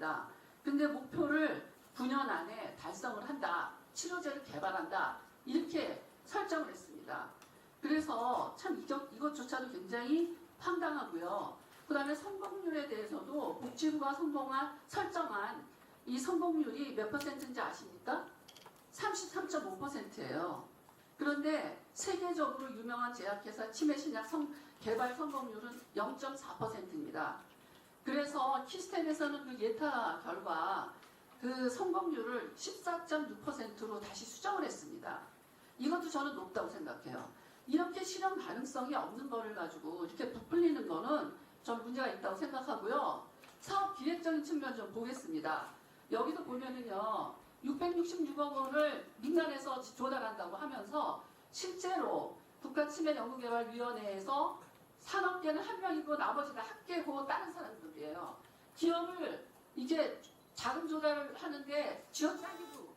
했습니다. 근데 목표를 9년 안에 달성을 한다. 치료제를 개발한다. 이렇게 설정을 했습니다. 그래서 참 이것, 이것조차도 굉장히 황당하고요. 그 다음에 성공률에 대해서도 복지부가 성공한, 설정한 이 성공률이 몇 퍼센트인지 아십니까? 33.5%예요. 그런데 세계적으로 유명한 제약회사 치매신약 성, 개발 성공률은 0.4%입니다. 키스텐에서는 그 예타 결과 그 성공률을 14.6%로 다시 수정을 했습니다. 이것도 저는 높다고 생각해요. 이렇게 실현 가능성이 없는 거를 가지고 이렇게 부풀리는 거는 전 문제가 있다고 생각하고요. 사업 기획적인 측면 좀 보겠습니다. 여기도 보면은요, 666억 원을 민간에서 조달한다고 하면서 실제로 국가치매연구개발위원회에서 산업계는 한 명이고 나머지 다 학계고 다른 사람들이에요. 기업을 이게 자금 조달을 하는데 지원 짜기도